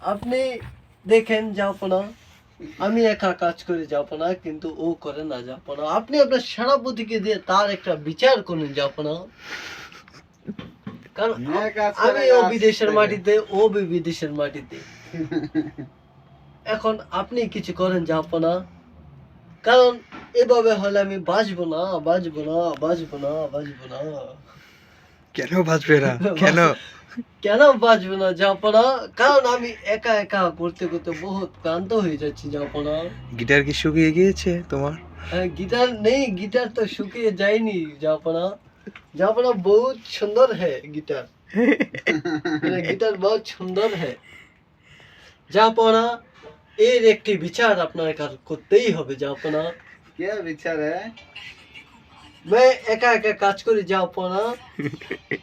আপনি দেখেন যাপনা আমি একা কাজ করে যাপনা কিন্তু ও করে না যাপনা আপনি আপনার সেনাপতিকে দিয়ে তার একটা বিচার করুন যাপনা কারণ আমি ও বিদেশের মাটিতে ও বিদেশের মাটিতে। এখন আপনি কিছু করেন যাপনা কারণ এভাবে হলে আমি বাঁচবো না বাঁচবো না বাঁচবো না বাঁচবো না। কেন বাঁচবে না কেন? কেন বাঁচবো না জাপড়া কারণ আমি একা একা করতে করতে বহুত ক্লান্ত হয়ে যাচ্ছি জাপড়া গিটার কি শুকিয়ে গিয়েছে তোমার? হ্যাঁ, গিটার নেই গিটার তো শুকিয়ে যায়নি জাপড়া জাপড়া বহুত সুন্দর হ্যাঁ গিটার। মানে গিটার বহুত সুন্দর হ্যাঁ জাপড়া এর একটি বিচার আপনার করতেই হবে জাপড়া কে বিচার? হ্যাঁ একা একা কাজ করে যাও পড়া।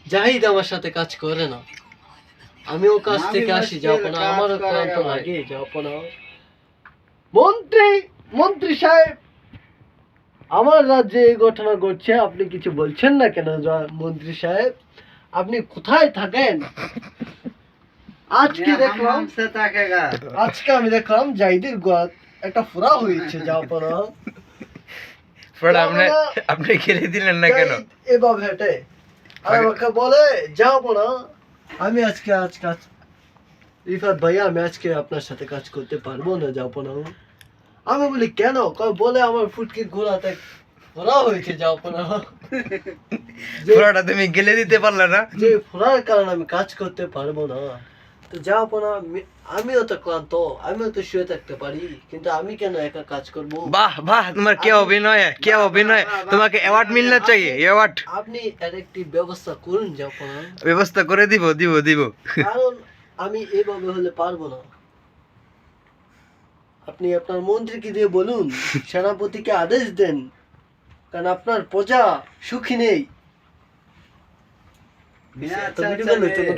জাহিদ আমার সাথে কাজ করে না। আমি ও কাজ থেকে আসি যাও পড়া। ক্লান্ত লাগে। যাও পড়া। মন্ত্রী মন্ত্রী সাহেব আমার রাজ্যে এই ঘটনা ঘটছে আপনি কিছু বলছেন না কেন মন্ত্রী সাহেব? আপনি কোথায় থাকেন? আজকে দেখলাম আজকে আমি দেখলাম জাহিদের গোয়া একটা ফোরা হয়েছে যাও পড়া। আপনি আপনি খেলে দিলেন না কেন? জাহিদ এভাবে হেঁটে। আর আমাকে বলে যাব না আমি আজকে আজ কাজ রিফাত ভাইয়া আমি আজকে আপনার সাথে কাজ করতে পারব না যাব না আমি বলি কেন? বলে আমার ফুটকির ঘোড়াতে ঘোরা হয়েছে যাব না পুরোটা তুমি গেলে দিতে পারলে না। যে ফোড়ার কারণে আমি কাজ করতে পারব না। তো যা না আমিও তো ক্লান্ত আমিও তো শুয়ে থাকতে পারি কিন্তু আমি কেন একা কাজ করব? বাহ বাহ তোমার কে অভিনয় কে অভিনয়? তোমাকে অ্যাওয়ার্ড মিলনে চাই অ্যাওয়ার্ড আপনি এর একটি ব্যবস্থা করুন যা না ব্যবস্থা করে দিব দিব দিব। কারণ আমি এভাবে হলে পারব না। আপনি আপনার মন্ত্রীকে দিয়ে বলুন সেনাপতিকে আদেশ দেন কারণ আপনার প্রজা সুখী নেই।